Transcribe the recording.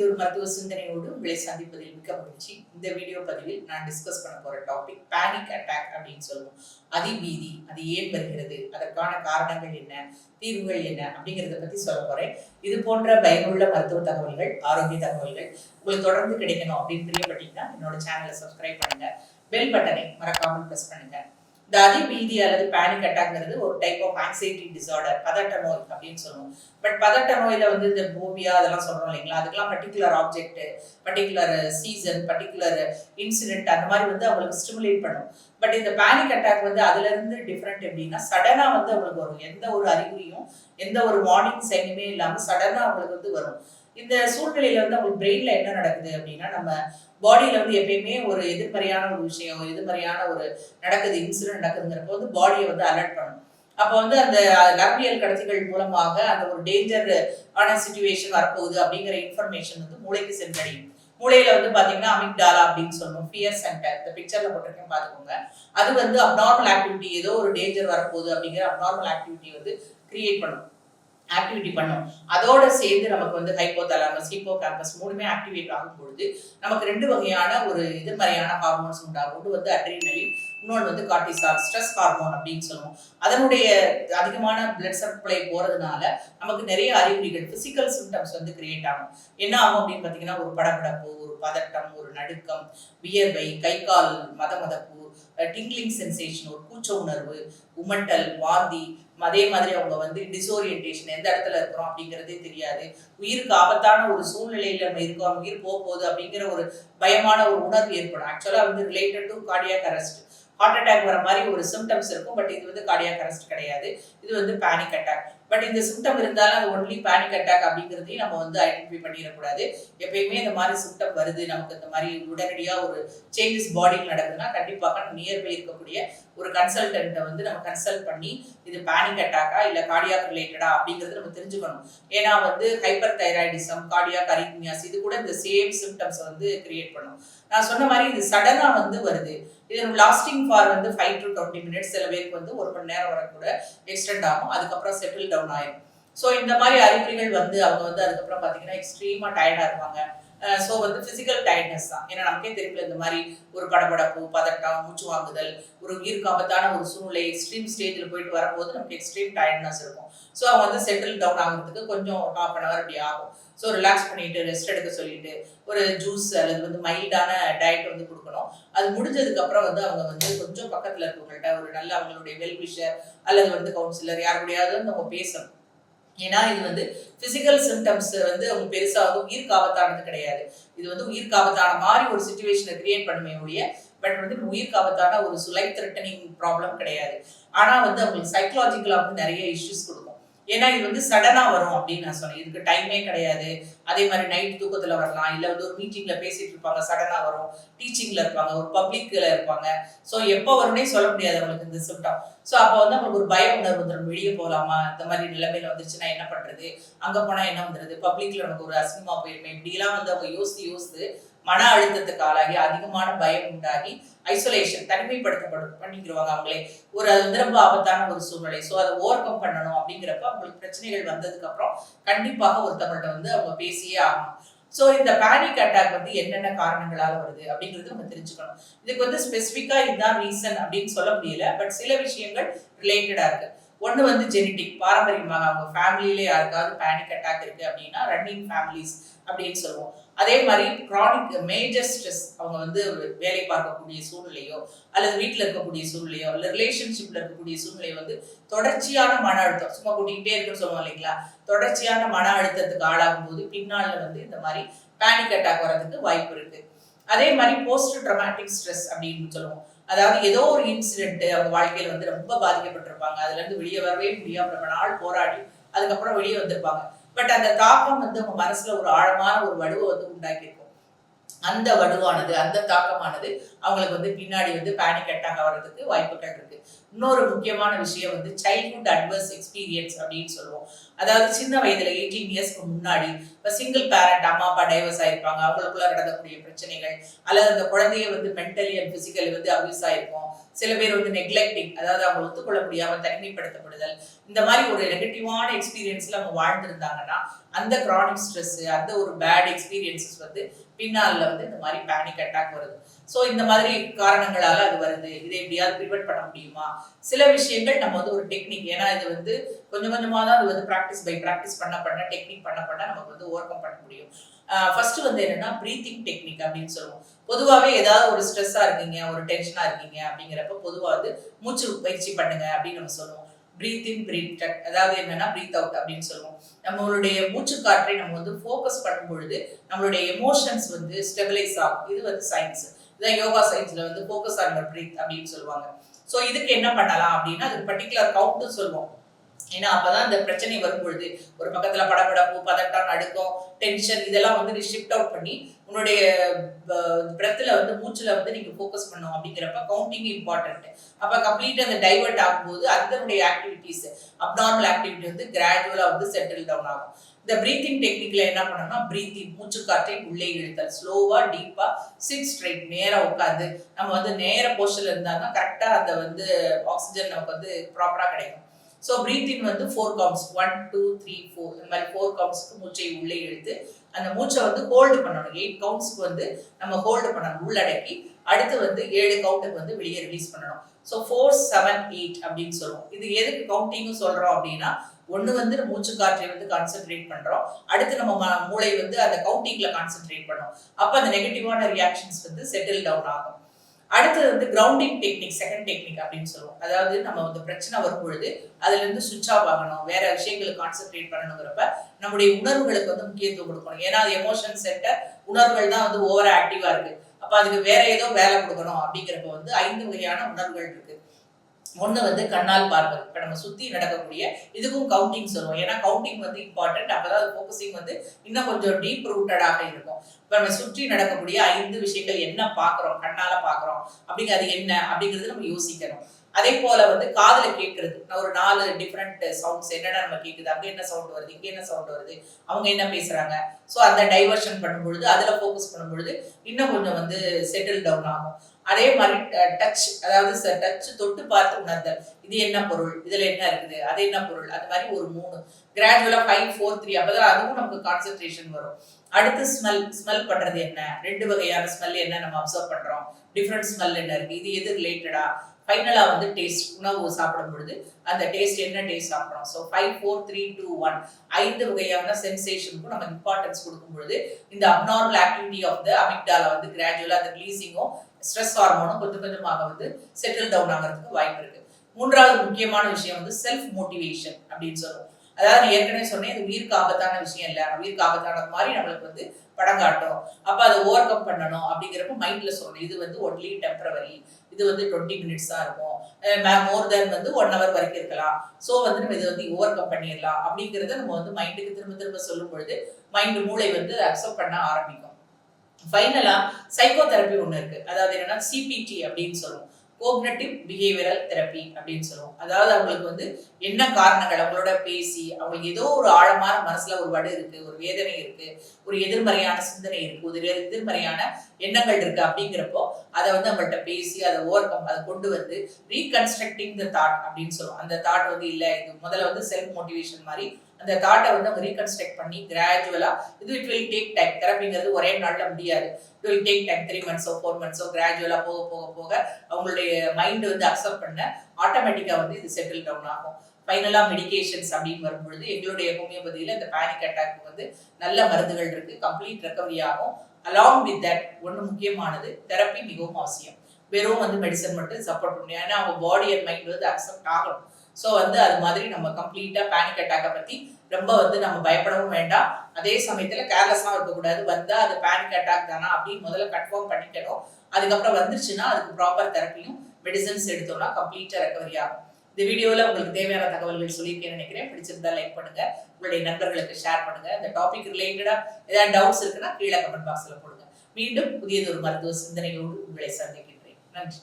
ஒரு மருத்துவ சிந்தனையோடு உங்களை சந்திப்பதில் மிக்க மகிழ்ச்சி. இந்த வீடியோ பதிவில் நான் டிஸ்கஸ் பண்ண போற டாபிக் பேனிக் அட்டாக் அப்படின்னு சொல்லுவோம். அதிபீதி அது ஏன் வருகிறது? அதற்கான காரணங்கள் என்ன? தீர்வுகள் என்ன? அப்படிங்கிறத பத்தி சொல்ல போறேன். இது போன்ற பயனுள்ள மருத்துவ தகவல்கள் ஆரோக்கிய தகவல்கள் உங்களுக்கு தொடர்ந்து கிடைக்கணும் அப்படின்னு பிரியப்பட்டீங்கன்னா என்னோட சேனலை சப்ஸ்கிரைப் பண்ணுங்க. பெல் பட்டனை மறக்காமல் பிரஸ் பண்ணுங்க. இந்த அதிபீதி அல்லது பேனிக் அட்டாக்ங்கிறது ஒரு டைப் ஆஃப் ஆங்ஸைட்டி டிசார்டர் பதட்ட நோய் அப்படின்னு சொல்லுவோம். பட் பதட்ட நோயில வந்து இந்த போபியா அதெல்லாம் சொல்றோம் இல்லைங்களா? அதுக்கெல்லாம் particular object particular season particular incident அந்த மாதிரி வந்து அவங்களுக்கு ஸ்டிமுலேட் பண்ணும். பட் இந்த பேனிக் அட்டாக் வந்து அதுல இருந்து டிஃப்ரெண்ட் எப்படின்னா சடனா வந்து அவங்களுக்கு வரும். எந்த ஒரு அறிகுறியும் எந்த ஒரு வார்னிங் சைனுமே இல்லாம சடனா அவங்களுக்கு வந்து வரும். இந்த சூழ்நிலையில வந்து அவங்க பிரெயின்ல என்ன நடக்குது அப்படின்னா நம்ம பாடியில வந்து எப்பயுமே ஒரு எதிர்மறையான ஒரு விஷயம் எதிர்மறையான ஒரு நடக்குது இன்சிடென்ட் நடக்குதுங்கிறப்ப வந்து பாடியை வந்து அலர்ட் பண்ணணும் அப்போ வந்து அந்த நரம்பியல் கடத்திகள் மூலமாக அந்த ஒரு டேஞ்சர் ஆன சுச்சுவேஷன் வரப்போகுது அப்படிங்கிற இன்ஃபர்மேஷன் வந்து மூளைக்கு சென்றடையும். மூளையில வந்து பாத்தீங்கன்னா அமிக்டாலா அப்படின்னு சொல்லுவோம் ஃபியர் சென்டர் இந்த பிக்சர்ல போட்டிருக்கேன் பாத்துக்கோங்க. அது வந்து அப்நார்மல் ஆக்டிவிட்டி ஏதோ ஒரு டேஞ்சர் வரப்போகுது அப்படிங்கிற அப்நார்மல் ஆக்டிவிட்டி வந்து கிரியேட் பண்ணும். ஆக்டிவிட்டி பண்ணும். அதோட சேர்ந்து நமக்கு வந்து ஹைப்போதலாமஸ் ஹிப்போ கேம்பஸ் மூணுமே ஆக்டிவேட் ஆகும் பொழுது நமக்கு ரெண்டு வகையான ஒரு எதிர்மறையான ஹார்மோன்ஸ் உண்டாகும். ஒன்று வந்து அட்ரினலின் இன்னொன்று வந்து கார்டிசால் ஸ்ட்ரெஸ் ஹார்மோன் அப்படின்னு சொல்லுவோம். அதனுடைய அதிகமான பிளட் சப்ளை போறதுனால நமக்கு நிறைய அறிகுறிகள் பிசிக்கல் சிம்டம்ஸ் வந்து கிரியேட் ஆகும். என்ன ஆகும் அப்படின்னு பார்த்தீங்கன்னா ஒரு படபடப்பு ஒரு பதட்டம் ஒரு நடுக்கம் வியர்வை கை கால் மத மதப்பு டிங்லிங் சென்சேஷன் ஒரு கூச்ச உணர்வு உமட்டல் வாந்தி அதே மாதிரி அவங்க வந்து டிசோரியன்டேஷன் எந்த இடத்துல இருக்கிறோம் அப்படிங்கிறதே தெரியாது. உயிருக்கு ஆபத்தான ஒரு சூழ்நிலையில நம்ம இருக்கோம் உயிர் போக போகுது அப்படிங்கிற ஒரு பயமான ஒரு உணர்வு ஏற்படும். ஆக்சுவலாக வந்து related to cardiac arrest heart attack வர மாதிரி ஒரு சிம்டம்ஸ் இருக்கும் பட் இது வந்து கார்டியாக் அரெஸ்ட் கிடையாது. இது வந்து பேனிக் அட்டாக் பட் இந்த சிம்டம் இருந்தாலும் அது ஒன்லி பேனிக் அட்டாக் அப்படிங்கிறதையும் நம்ம வந்து ஐடென்டிஃபை பண்ணிடக்கூடாது. எப்பயுமே இந்த மாதிரி சிம்டம் வருது நமக்கு இந்த மாதிரி உடனடியாக ஒரு சேஞ்சஸ் பாடியில் நடக்குதுன்னா கண்டிப்பாக நியர்பை இருக்கக்கூடிய ஒரு கன்சல்டன்ட்டை வந்து நம்ம கன்சல்ட் பண்ணி இது பேனிக் அட்டாக்கா இல்லை கார்டியாக் ரிலேட்டடா அப்படிங்கிறது நம்ம தெரிஞ்சுக்கணும். ஏன்னா வந்து ஹைப்பர் தைராய்டிசம் கார்டியாக் அரித்மியாஸ் இது கூட இந்த சேம் சிம்டம்ஸை வந்து கிரியேட் பண்ணும். நான் சொன்ன மாதிரி இது சடனாக வந்து வருது. இது லாஸ்டிங் ஃபார் வந்து ஃபைவ் டு டுவெண்ட்டி மினிட்ஸ் சில பேருக்கு வந்து ஒரு மணி நேரம் வரை கூட எக்ஸ்டெண்ட் ஆகும். அதுக்கப்புறம் செட்டில் டவுன் ஆயிடும் ஸோ இந்த மாதிரி அறிகுறிகள் வந்து அவங்க வந்து அதுக்கப்புறம் பார்த்தீங்கன்னா எக்ஸ்ட்ரீமாக டயர்டாக இருப்பாங்க. ஸோ வந்து ஃபிசிக்கல் டயர்ட்னஸ் தான். ஏன்னா நமக்கே தெரியல இந்த மாதிரி ஒரு படபடப்பு பதட்டம் மூச்சு வாங்குதல் ஒரு உயிருக்கு ஆபத்தான ஒரு சூழ்நிலை எக்ஸ்ட்ரீம் ஸ்டேஜில் போயிட்டு வரும்போது நமக்கு எக்ஸ்ட்ரீம் டயர்ட்னஸ் இருக்கும். ஸோ அவங்க வந்து செட்டில் டவுன் ஆகிறதுக்கு கொஞ்சம் ஹாஃப் அன் ஹவர் அப்படி ஆகும். ஸோ ரிலாக்ஸ் பண்ணிட்டு ரெஸ்ட் எடுக்க சொல்லிட்டு ஒரு ஜூஸ் அல்லது வந்து மைல்டான டயட் வந்து கொடுக்கணும். அது முடிஞ்சதுக்கு அப்புறம் வந்து அவங்க வந்து கொஞ்சம் பக்கத்தில் இருக்கவங்கள்ட்ட ஒரு நல்ல அவங்களுடைய வெல்விஷர் அல்லது வந்து கவுன்சிலர் யார் கூடயாவது அவங்க பேசணும். ஏன்னா இது வந்து பிசிக்கல் சிம்டம்ஸ் வந்து அவங்க பெருசாக உயிர் உயிருக்கு ஆபத்தானது கிடையாது. இது வந்து உயிருக்கு ஆபத்தான மாதிரி ஒரு சுச்சுவேஷனை கிரியேட் பண்ணுமே ஒழிய பட் வந்து உயிருக்கு ஆபத்தான ஒரு சுலை த்ரெட்டனிங் ப்ராப்ளம் கிடையாது. ஆனால் வந்து அவங்களுக்கு சைக்கலாஜிக்கலாக வந்து நிறைய இஷ்யூஸ் கொடுக்கும். ஏன்னா இது வந்து சடனா வரும் அப்படின்னு நான் சொன்னேன். இதுக்கு டைமே கிடையாது. அதே மாதிரி நைட் தூக்கத்துல வரலாம். இல்ல வந்து ஒரு மீட்டிங்ல பேசிட்டு இருப்பாங்க சடனா வரும். டீச்சிங்ல இருப்பாங்க ஒரு பப்ளிக்ல இருப்பாங்க. ஸோ எப்போ வரும்னே சொல்ல முடியாது அவங்களுக்கு இந்த சிம்டம் ஸோ அப்போ வந்து அவங்களுக்கு ஒரு பய உணர்வு வந்துடும் வெளியே போகலாமா இந்த மாதிரி நிலைமையில வந்துருச்சுன்னா என்ன பண்றது? அங்க போனா என்ன வந்துருது? பப்ளிக்ல நமக்கு ஒரு அசிங்கமா போயிருமே. இப்படிலாம் வந்து அவங்க யோசித்து யோசித்து மன அழுத்தத்துக்கு ஆளாகி அதிகமான பயம் உண்டாகி ஐசோலேஷன் தனிமைப்படுத்தப்படும் பண்ணிக்கிறவங்க அவங்களே. ஒரு அது வந்து ரொம்ப ஆபத்தான ஒரு சூழ்நிலை. ஸோ அதை ஓவர் கம் பண்ணணும் அப்படிங்கிறப்ப அவங்களுக்கு பிரச்சனைகள் வந்ததுக்கு அப்புறம் கண்டிப்பாக ஒருத்தவங்கள்ட்ட வந்து அவங்க பேசியே ஆகணும். ஸோ இந்த பேனிக் அட்டாக் வந்து என்னென்ன காரணங்களால வருது அப்படிங்கிறது நம்ம தெரிஞ்சுக்கணும். இதுக்கு வந்து ஸ்பெசிஃபிக்கா இதுதான் ரீசன் அப்படின்னு சொல்ல முடியல பட் சில விஷயங்கள் ரிலேட்டடா இருக்கு. ஒன்று வந்து ஜெனட்டிக் பாரம்பரியமாக அவங்க ஃபேமிலியில யாருக்காவது பேனிக் அட்டாக் இருக்கு அப்படின்னா ரன்னிங் ஃபேமிலிஸ் அப்படின்னு சொல்லுவோம். அதே மாதிரி க்ரானிக் மேஜர் ஸ்ட்ரெஸ் அவங்க வந்து வேலை பார்க்கக்கூடிய சூழ்நிலையோ அல்லது வீட்டில் இருக்கக்கூடிய சூழ்நிலையோ அல்ல ரிலேஷன்ஷிப்பில் இருக்கக்கூடிய சூழ்நிலையோ வந்து தொடர்ச்சியான மன அழுத்தம். சும்மா கூட்டிகிட்டே இருக்குன்னு சொல்லுவோம் இல்லைங்களா? தொடர்ச்சியான மன அழுத்தத்துக்கு ஆளாகும் போது பின்னால் வந்து இந்த மாதிரி பேனிக் அட்டாக் வர்றதுக்கு வாய்ப்பு இருக்கு. அதே மாதிரி போஸ்ட் ட்ரமாட்டிக் ஸ்ட்ரெஸ் அப்படின்னு சொல்லுவோம். அதாவது ஏதோ ஒரு இன்சிடென்ட் அவங்க வாழ்க்கையில வந்து ரொம்ப பாதிக்கப்பட்டிருப்பாங்க. அதுல இருந்து வெளியே வரவே முடியாம ரொம்ப நாள் போராடி அதுக்கப்புறம் வெளியே வந்திருப்பாங்க. பட் அந்த தாக்கம் வந்து உங்க மனசுல ஒரு ஆழமான ஒரு வலுவை வந்து உண்டாக்கியிருக்கும். அந்த வடுவானது அந்த தாக்கமானது அவங்களுக்கு வந்து பின்னாடி வந்து பேனிக் அட்டாக் ஆகிறதுக்கு வாய்ப்புகள் இருக்கு. இன்னொரு முக்கியமான விஷயம் வந்து சைல்ட்ஹுட் அட்வர்ஸ் எக்ஸ்பீரியன்ஸ் அப்படின்னு சொல்லுவோம். அதாவது சின்ன வயதுல எயிட்டீன் இயர்ஸ்க்கு முன்னாடி இப்போ சிங்கிள் பேரண்ட் அம்மா அப்பா டைவர்ஸ் ஆயிருப்பாங்க. அவங்களுக்குள்ள நடக்கக்கூடிய பிரச்சனைகள் அல்லது அந்த குழந்தைய வந்து மென்டலி அண்ட் பிசிக்கலி வந்து அபியூஸ் ஆயிருக்கும். சில பேர் வந்து நெக்லெக்டிங் அதாவது அவங்க ஒத்துக்கொள்ள முடியாம தனிமைப்படுத்தப்படுதல். இந்த மாதிரி ஒரு நெகட்டிவான எக்ஸ்பீரியன்ஸ்ல அவங்க வாழ்ந்திருந்தாங்கன்னா அந்த க்ரானிக் ஸ்ட்ரெஸ் அந்த ஒரு பேட் எக்ஸ்பீரியன்சஸ் வந்து பின்னால வந்து இந்த மாதிரி பேனிக் அட்டாக் வருது. ஸோ இந்த மாதிரி காரணங்களால அது வருது. இதை எப்படியாவது ப்ரிவெண்ட் பண்ண முடியுமா? சில விஷயங்கள் நம்ம வந்து ஒரு டெக்னிக் ஏன்னா இது வந்து கொஞ்சம் கொஞ்சமாக தான் அது வந்து ப்ராக்டிஸ் பை ப்ராக்டிஸ் பண்ண பண்ண டெக்னிக் பண்ண பண்ண நமக்கு வந்து ஓவர் கம் பண்ண முடியும். ஃபர்ஸ்ட் வந்து என்னன்னா ப்ரீத்திங் டெக்னிக் அப்படின்னு சொல்லுவோம். பொதுவாகவே ஏதாவது ஒரு ஸ்ட்ரெஸ்ஸாக இருக்கீங்க ஒரு டென்ஷனாக இருக்கீங்க அப்படிங்கிறப்ப பொதுவாக வந்து மூச்சு பயிற்சி பண்ணுங்க அப்படின்னு நம்ம சொல்லுவோம். ப்ரீத் இன் ப்ரீத் அதாவது என்னன்னா ப்ரீத் அவுட் அப்படின்னு சொல்லுவோம். நம்மளுடைய மூச்சு காற்றை நம்ம வந்து ஃபோக்கஸ் பண்ணும் பொழுது நம்மளுடைய எமோஷன்ஸ் வந்து ஸ்டெபிலைஸ் ஆகும். இது வந்து சயின்ஸ் இதான் யோகா சயின்ஸ்ல வந்து ஃபோக்கஸ் ஆன் ப்ரீத் அப்படின்னு சொல்லுவாங்க. ஸோ இதுக்கு என்ன பண்ணலாம் அப்படின்னா அது பர்டிகுலர் கவுண்ட்னு சொல்லுவோம். ஏன்னா அப்பதான் இந்த பிரச்சனை வரும்பொழுது. ஒரு பக்கத்துல படபடப்பு பதட்டம் நடுக்கம் டென்ஷன் இதெல்லாம் வந்து நீ ஷிஃப்ட் அவுட் பண்ணி உன்னுடைய பிரெத்துல வந்து மூச்சுல வந்து நீங்க ஃபோக்கஸ் பண்ணும் அப்படிங்கிறப்ப கவுண்டிங் இம்பார்ட்டன்ட் அப்ப கம்ப்ளீட்டாக அந்த டைவர்ட் ஆகும்போது அதனுடைய ஆக்டிவிட்டிஸ் அப்நார்மல் ஆக்டிவிட்டி வந்து கிராஜுவலா வந்து செட்டில் டவுன் ஆகும். இந்த பிரீத்திங் டெக்னிக்ல என்ன பண்ணணும்னா பிரீத்திங் மூச்சு காற்றை உள்ளே இழுத்தல். ஸ்லோவா டீப்பா சிட் ஸ்ட்ரைட் நேராக உட்காந்து நம்ம வந்து நேர போஸ்டர்ல இருந்தாங்கன்னா தான் கரெக்டா அந்த வந்து ஆக்சிஜன் நமக்கு வந்து ப்ராப்பரா கிடைக்கும். ஸோ பிரீத்திங் வந்து four counts one two three four இந்த மாதிரி ஃபோர் கவுண்ட்ஸ்க்கு மூச்சை உள்ளே இழுத்து அந்த மூச்சை வந்து ஹோல்டு பண்ணணும். எயிட் கவுண்ட்ஸ்க்கு வந்து நம்ம ஹோல்டு பண்ணணும் உள்ளடக்கி. அடுத்து வந்து ஏழு கவுண்ட்டுக்கு வந்து வெளியே ரிலீஸ் பண்ணணும். ஸோ ஃபோர் செவன் எயிட் அப்படின்னு சொல்லுவோம். இது எதுக்கு கவுண்டிங்கும் சொல்கிறோம் அப்படின்னா ஒன்று வந்து நம்ம மூச்சு காற்றை வந்து கான்சென்ட்ரேட் பண்ணுறோம் அடுத்து நம்ம மூளை வந்து அந்த கவுண்டிங்கில் கான்சென்ட்ரேட் பண்ணோம். அப்போ அந்த நெகட்டிவான ரியாக்ஷன்ஸ் வந்து செட்டில் டவுன் ஆகும். அடுத்தது வந்து கிரவுண்டிங் டெக்னிக் செகண்ட் டெக்னிக் அப்படின்னு சொல்லுவோம். அதாவது நம்ம வந்து பிரச்சனை வரும் பொழுது அதுல இருந்து சுவிட்ச் ஆஃப் ஆகணும். வேற விஷயங்களுக்கு கான்சென்ட்ரேட் பண்ணணுங்கிறப்ப நம்முடைய உணர்வுகளுக்கு வந்து முக்கியத்துவம் கொடுக்கணும். ஏன்னா அது எமோஷன் சென்டர் உணர்வுகள் தான் வந்து ஓவர் ஆக்டிவா இருக்கு. அப்ப அதுக்கு வேற ஏதோ வேலை கொடுக்கணும் அப்படிங்கிறப்ப வந்து ஐந்து வகையான உணர்வுகள் இருக்கு. ஒன்று வந்து கண்ணால் பார்ப்பது. இப்போ நம்ம சுற்றி நடக்கக்கூடிய இதுக்கும் கவுண்டிங் சொல்லுவோம். ஏன்னா கவுண்டிங் வந்து இம்பார்ட்டன்ட் அப்போ தான் ஃபோக்கஸிங் வந்து இன்னும் கொஞ்சம் டீப் ரூட்டடாக இருக்கும். இப்போ நம்ம சுற்றி நடக்கக்கூடிய ஐந்து விஷயங்கள் என்ன பார்க்குறோம்? கண்ணால் பார்க்குறோம். அப்படிங்கிறது என்ன? அப்படிங்கிறது நம்ம யோசிக்கணும். அதே போல வந்து காதில் கேட்கறது. ஒரு நாலு டிஃப்ரெண்ட் சவுண்ட்ஸ் என்னென்ன நம்ம கேட்குது அங்கே என்ன சவுண்ட் வருது? இங்கே என்ன சவுண்ட் வருது? அவங்க என்ன பேசுறாங்க? ஸோ அந்த டைவர்ஷன் பண்ணும் பொழுது அதில் ஃபோக்கஸ் பண்ணும்பொழுது இன்னும் கொஞ்சம் வந்து செட்டில் டவுன் ஆகும். அதே மாதிரி டச் அதாவது டச் தொட்டு பார்த்து உணர்தல். இது என்ன பொருள்? இதுல என்ன இருக்குது? அது என்ன பொருள்? அது மாதிரி ஒரு மூணு கிராஜுவலா ஃபைவ் ஃபோர் த்ரீ அப்பதான் அதுவும் நமக்கு கான்சென்ட்ரேஷன் வரும். அடுத்து ஸ்மெல் ஸ்மெல் பண்றது என்ன? ரெண்டு வகையான ஸ்மெல் என்ன நம்ம அப்சர்வ் பண்றோம்? டிஃப்ரெண்ட் ஸ்மெல் என்ன இருக்கு? இது எது ரிலேட்டடா ஃபைனலாக வந்து டேஸ்ட் உணவு சாப்பிடும் பொழுது அந்த டேஸ்ட் என்ன டேஸ்ட் சாப்பிட்றோம் so five four three two one ஐந்து வகையான சென்சேஷனுக்கும் நம்ம இம்பார்ட்டன்ஸ் கொடுக்கும் பொழுது இந்த abnormal activity of the amygdala வந்து கிராஜுவலாக அந்த ரிலீசிங்கும் ஸ்ட்ரெஸ் ஹார்மோனும் கொஞ்சம் கொஞ்சமாக வந்து செட்டில் டவுன் ஆகிறதுக்கு வாய்ப்பு இருக்கு. மூன்றாவது முக்கியமான விஷயம் வந்து செல்ஃப் மோட்டிவேஷன் அப்படின்னு சொல்லுவோம் அதாவது ஏற்கனவே சொன்னேன் இது உயிருக்கு ஆபத்தான விஷயம் இல்லை. உயிருக்கு ஆபத்தான மாதிரி நம்மளுக்கு வந்து படம் காட்டும். அப்போ அதை ஓவர் கம் பண்ணணும் அப்படிங்கிறப்ப மைண்டில் சொல்லணும் இது வந்து ஒன்லி டெம்பரவரி இது வந்து டுவெண்ட்டி மினிட்ஸ் தான் இருக்கும். மோர் தென் வந்து ஒன் ஹவர் வரைக்கும் இருக்கலாம். ஸோ வந்து நம்ம இதை வந்து ஓவர் கம் பண்ணிடலாம். அப்படிங்கிறத நம்ம வந்து மைண்டுக்கு திரும்ப திரும்ப சொல்லும் பொழுது மைண்டு மூளை வந்து அக்செப்ட் பண்ண ஆரம்பிக்கும். ஃபைனலாக சைக்கோ தெரப்பி ஒன்று இருக்குது அதாவது என்னன்னா சிபிடி அப்படின்னு சொல்லுவோம். கோக்னட்டிவ் பிஹேவியரல் தெரப்பி அப்படின்னு சொல்லுவோம். அதாவது அவங்களுக்கு வந்து என்ன காரணங்கள்? அவங்களோட பேசி அவங்களுக்கு ஏதோ ஒரு ஆழமான மனசுல ஒரு வடு இருக்கு ஒரு வேதனை இருக்கு ஒரு எதிர்மறையான சிந்தனை இருக்கு ஒரு எதிர்மறையான எண்ணங்கள் இருக்கு அப்படிங்கிறப்போ அதை வந்து நம்மள்கிட்ட பேசி அதை ஓவர் கம் அதை கொண்டு வந்து ரீகன்ஸ்ட்ரக்டிங் த தாட் அப்படின்னு சொல்லுவோம். அந்த தாட் வந்து இல்லை இது முதல்ல வந்து செல்ஃப் மோட்டிவேஷன் மாதிரி. அந்த தாட்டை வந்து அவங்க ரீகன்ஸ்ட்ரக்ட் பண்ணி கிராஜுவலா இது இட் வில் டேக் டைம் தெரப்பிங்கிறது ஒரே நாள்ல முடியாது. It will take time three மந்த்ஸோ four மந்த்ஸோ கிராஜுவலா போக போக போக அவங்களுடைய மைண்ட் வந்து அக்செப்ட் பண்ண ஆட்டோமேட்டிக்கா வந்து இது செட்டில் டவுன் ஆகும். ஃபைனலாக மெடிகேஷன்ஸ் அப்படின்னு வரும்பொழுது எங்களுடைய ஹோமியோபதியில் இந்த பேனிக் அட்டாக் வந்து நல்ல மருந்துகள் இருக்கு. கம்ப்ளீட் ரெக்கவரி ஆகும். அலாங் வித் தட் ஒன்று முக்கியமானது தெரப்பி மிகவும் அவசியம். வெறும் வந்து மெடிசன் மட்டும் சப்போர்ட் பண்ணி ஏன்னா அவங்க பாடி அண்ட் மைண்ட் வந்து அக்செப்ட் ஆகணும். ஸோ வந்து அது மாதிரி நம்ம கம்ப்ளீட்டாக பேனிக் அட்டாக்கை பற்றி ரொம்ப வந்து நம்ம பயப்படவும் வேண்டாம். அதே சமயத்தில் கேர்லெஸ்ஸாக இருக்கக்கூடாது. வந்தால் அது பேனிக் அட்டாக் தானா அப்படின்னு முதல்ல கன்ஃபார்ம் பண்ணிக்கணும். அதுக்கப்புறம் வந்துருச்சுன்னா அதுக்கு ப்ராப்பர் தெரப்பியும் மெடிசன்ஸ் எடுத்தோம்னா கம்ப்ளீட்டாக ரெக்கவரி ஆகும். இந்த வீடியோவில் உங்களுக்கு தேவையான தகவல்கள் சொல்லியிருக்கேன்னு நினைக்கிறேன். பிடிச்சிருந்தா லைக் பண்ணுங்க. உங்களுடைய நண்பர்களுக்கு ஷேர் பண்ணுங்க. இந்த டாபிக் ரிலேட்டடாக ஏதாவது டவுட்ஸ் இருக்குன்னா கீழே கமெண்ட் பாக்ஸில் போடுங்க. மீண்டும் புதியதொரு மருத்துவ சிந்தனையோடு உங்களை சந்திக்கின்றேன். நன்றி.